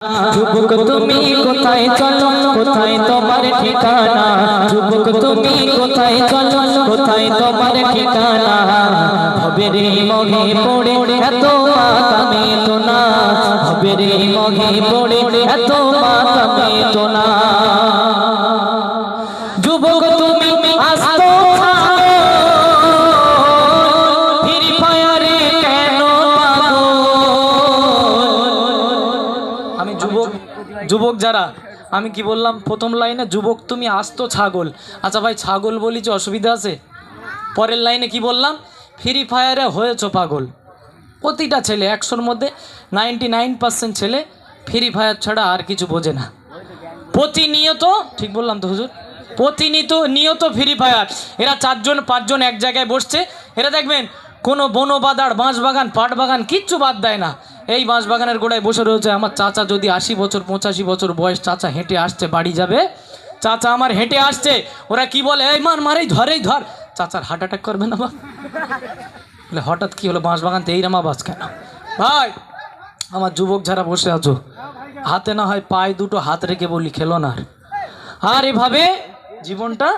যুবক তুমি কোথায় চলো? কোথায় তোমার ঠিকানা? যুবক তুমি কোথায় চলো? কোথায় তোমার ঠিকানা? হবে রে মগে পড়ে এত মাতামে তো না হবে রে মগে পড়ে এত মাতামে তো না যুবক যুবক যুবক যারা, আমি কি বললাম, প্রথম লাইনে, যুবক তুমি আস্ত ছাগল। আচ্ছা ভাই, ছাগল বলি যে অসুবিধা আছে? পরের লাইনে কি বললাম? ফ্রি ফায়ারে হয়েছো পাগল। প্রতিটা ছেলে, একশোর মধ্যে নাইনটি নাইন পার্সেন্ট ছেলে ফ্রি ফায়ার ছাড়া আর কিছু বোঝে না। প্রতিনিয়ত, ঠিক বললাম তো হুজুর? প্রতিনিয়ত, নিয়ত ফ্রি ফায়ার এরা চারজন, পাঁচজন এক জায়গায় বসছে। এরা দেখবেন, কোনো বনবাদার বাঁশ বাগান পাট বাগান কিচ্ছু বাদ দেয় না। এই বাঁশ বাগানের গোড়ায় বসে রয়েছে আমার চাচা। যদি আশি বছর, পঁচাশি বছর বয়স চাচা হেঁটে আসছে, বাড়ি যাবে। চাচা আমার হেঁটে আসছে। ওরা কি বলে? এই মার মারেই ধরেই ধর চাচার হার্ট অ্যাটাক করবে না বা হঠাৎ কি হলো? বাঁশ বাগান এই রামা বাস কেন? ভাই, আমার যুবক যারা বসে আছো, হাতে না হয় পায়ে দুটো হাত রেখে বলি খেলো না আর। আর এভাবে জীবনটা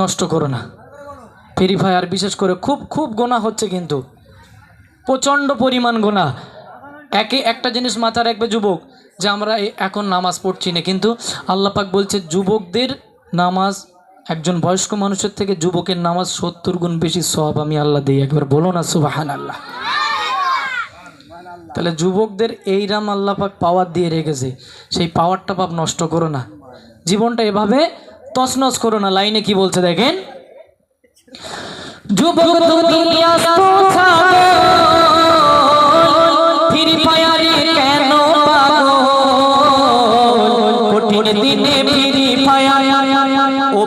নষ্ট করো না। ফ্রি ফায়ার বিশেষ করে খুব খুব গোনা হচ্ছে কিন্তু। প্রচণ্ড পরিমাণ গোনা। একে একটা জিনিস মাথায় রাখবে যুবক, যে আমরা এখন নামাজ পড়ছি না। কিন্তু আল্লাহ পাক বলছে, যুবকদের নামাজ, একজন বয়স্ক মানুষের থেকে যুবকের নামাজ সত্তর গুণ বেশি সব আমি আল্লাহ দিই। একবার বলো না সুবাহান আল্লাহ তাহলে যুবকদের এই রাম আল্লাহ পাক পাওয়ার দিয়ে রেখেছে, সেই পাওয়ারটা পাপ নষ্ট করো না। জীবনটা এভাবে তছনছ করো না। লাইনে কি বলছে দেখেন? যুবক